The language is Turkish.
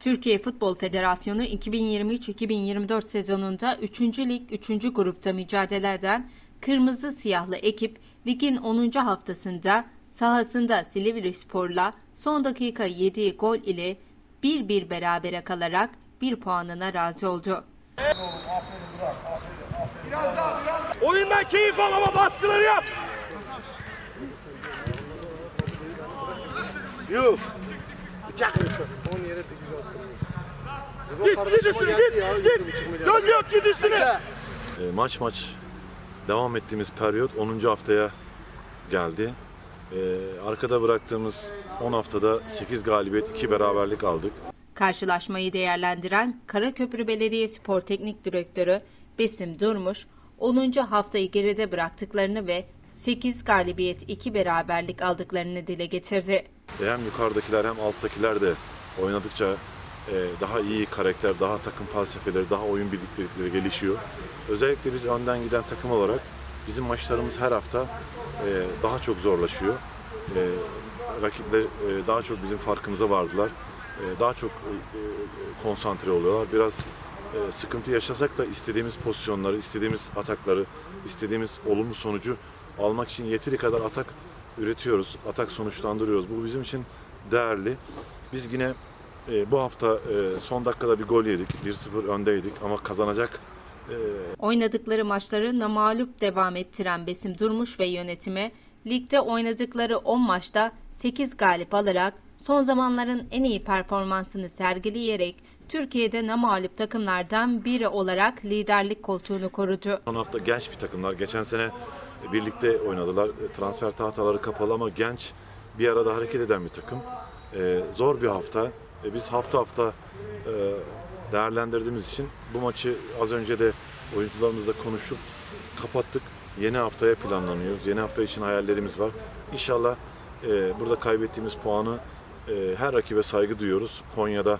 Türkiye Futbol Federasyonu 2023-2024 sezonunda 3. Lig 3. grupta mücadele eden Kırmızı Siyahlı ekip ligin 10. haftasında sahasında Silivri Spor'la son dakika yediği gol ile 1-1 berabere kalarak bir puanına razı oldu. Oyundan keyif al ama baskıları yap. Yuh. Git git üstüne git git. Dön yok git üstüne. E, maç maç devam ettiğimiz periyot 10. haftaya geldi. E, arkada bıraktığımız 10 haftada 8 galibiyet, 2 beraberlik aldık. Karşılaşmayı değerlendiren Karaköprü Belediye Spor Teknik Direktörü Besim Durmuş, 10. haftayı geride bıraktıklarını ve 8 galibiyet 2 beraberlik aldıklarını dile getirdi. Hem yukarıdakiler hem alttakiler de oynadıkça e, daha iyi karakter, daha takım felsefeleri, daha oyun birliktelikleri gelişiyor. Özellikle biz önden giden takım olarak bizim maçlarımız her hafta e, daha çok zorlaşıyor. E, rakipler daha çok bizim farkımıza vardılar. Daha çok konsantre oluyorlar. Biraz sıkıntı yaşasak da istediğimiz pozisyonları, istediğimiz atakları, istediğimiz olumlu sonucu almak için yeteri kadar atak üretiyoruz, atak sonuçlandırıyoruz. Bu bizim için değerli. Biz yine e, bu hafta e, son dakikada bir gol yedik. 1-0 öndeydik ama kazanacak Oynadıkları maçları namalup devam ettiren Besim Durmuş ve yönetimi, ligde oynadıkları 10 maçta 8 galip alarak son zamanların en iyi performansını sergileyerek Türkiye'de namalup takımlardan biri olarak liderlik koltuğunu korudu. Son hafta genç bir takımlar. Geçen sene birlikte oynadılar. E, Transfer tahtaları kapalı ama genç bir arada hareket eden bir takım. E, zor bir hafta. E, biz hafta hafta e, değerlendirdiğimiz için bu maçı az önce de oyuncularımızla konuşup kapattık. Yeni haftaya planlanıyoruz. Yeni hafta için hayallerimiz var. İnşallah e, burada kaybettiğimiz puanı e, her rakibe saygı duyuyoruz. Konya'da